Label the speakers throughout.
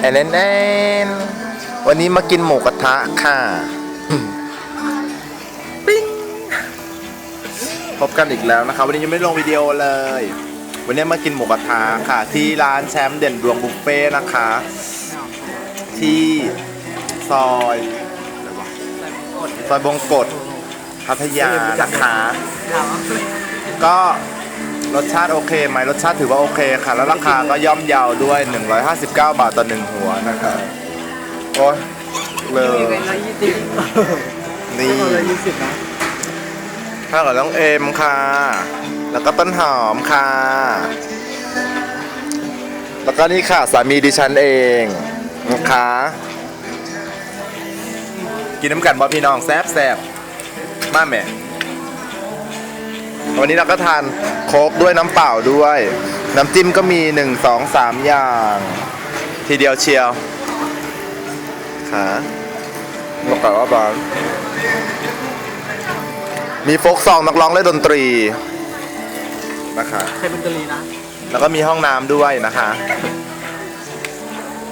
Speaker 1: แอนแอนแอนวันนี้มากินหมูกระทะค่ะปิ้งพบกันอีกแล้วนะคะวันนี้ยังไม่ลงวิดีโอเลย วันนี้มากินหมูกระทะค่ะ ที่ร้านแชมป์เด่นดวงบุฟเฟ่ต์นะคะ ที่ซอยอะไรวะซอยบงกฎพัทยานะคะก็ รสชาติโอเคไหมรสชาติถือว่าโอเคค่ะ แล้วราคาก็ย่อมเยาวด้วย 159 บาทต่อหนึ่งหัวนะคะโอ้ยเล
Speaker 2: มี
Speaker 1: ย
Speaker 2: เป็นร้อยยี่สิบ
Speaker 1: นี่
Speaker 2: ร้อยยี่สิบนะ
Speaker 1: ข้าวกับน้องเอมค่ะ แล้วก็ต้นหอมค่ะ แล้วก็นี่ค่ะสามีดิฉันเองนะคะ กินน้ำกันบอพี่น้องแซบแซบมาแม่ วันนี้เราก็ทานโค้กด้วยน้ำเปล่าด้วย น้ำจิ้มก็มีหนึ่งสองสามอย่าง ทีเดียวเชียวค่ะบอกก่อนว่าบางมีโฟกซองนักร้องเล่นดนตรีนะคะ
Speaker 2: ใครเป็นกะลีนะ
Speaker 1: แล้วก็มีห้องน้ำด้วยนะคะ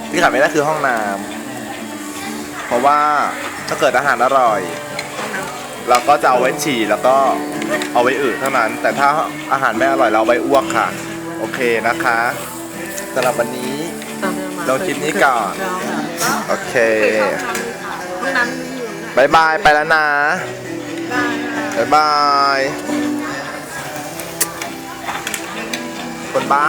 Speaker 1: ที่ขาดไม่ได้คือห้องน้ำเพราะว่าถ้าเกิดอาหารอร่อย เราก็จะเอาไว้ฉี่แล้วก็เอาไว้อึเท่านั้น แต่ถ้าอาหารไม่อร่อยเราเอาไว้อ้วกค่ะ โอเคนะคะสำหรับวันนี้ เราคลิปนี้ก่อน โอเค
Speaker 2: ห้องน้ำอยู่นะ
Speaker 1: บายบายไปแล้วนะบายบาย คนบ้า